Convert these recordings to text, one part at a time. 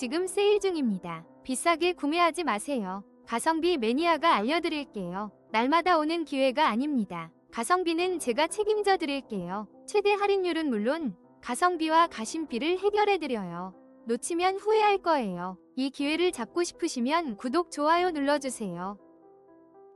지금 세일 중입니다. 비싸게 구매하지 마세요. 가성비 매니아가 알려드릴게요. 날마다 오는 기회가 아닙니다. 가성비는 제가 책임져 드릴게요. 최대 할인율은 물론 가성비와 가심비를 해결해 드려요. 놓치면 후회할 거예요. 이 기회를 잡고 싶으시면 구독, 좋아요 눌러주세요.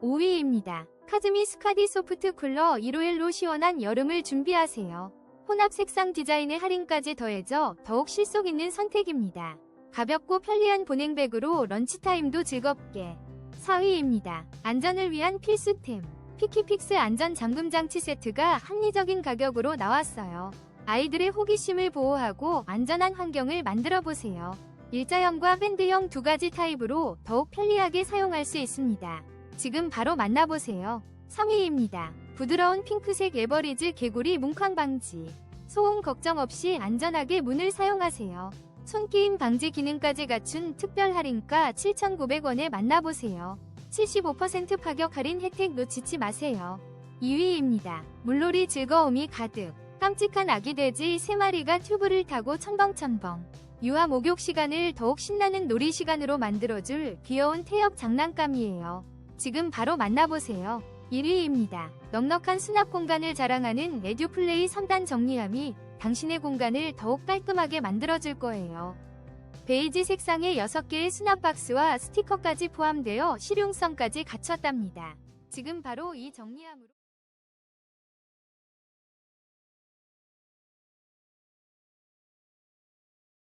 5위입니다. 카즈미 스카디 소프트 쿨러 151로 시원한 여름을 준비하세요. 혼합 색상 디자인의 할인까지 더해져 더욱 실속 있는 선택입니다. 가볍고 편리한 보냉백으로 런치타임도 즐겁게. 4위입니다. 안전을 위한 필수템. 피키픽스 안전 잠금 장치 세트가 합리적인 가격으로 나왔어요. 아이들의 호기심을 보호하고 안전한 환경을 만들어 보세요. 일자형과 밴드형 두 가지 타입으로 더욱 편리하게 사용할 수 있습니다. 지금 바로 만나보세요. 3위입니다. 부드러운 핑크색 에버리즈 개구리 뭉쾅 방지. 소음 걱정 없이 안전하게 문을 사용하세요. 손게임 방지 기능까지 갖춘 특별 할인가 7,900원에 만나보세요. 75% 파격 할인 혜택 놓치지 마세요. 2위입니다. 물놀이 즐거움이 가득. 깜찍한 아기 돼지 3마리가 튜브를 타고 첨벙첨벙. 유아 목욕 시간을 더욱 신나는 놀이 시간으로 만들어줄 귀여운 태엽 장난감이에요. 지금 바로 만나보세요. 1위입니다. 넉넉한 수납 공간을 자랑하는 에듀플레이 3단 정리함이 당신의 공간을 더욱 깔끔하게 만들어줄 거예요. 베이지 색상의 6개의 수납 박스와 스티커까지 포함되어 실용성까지 갖췄답니다. 지금 바로 이 정리함으로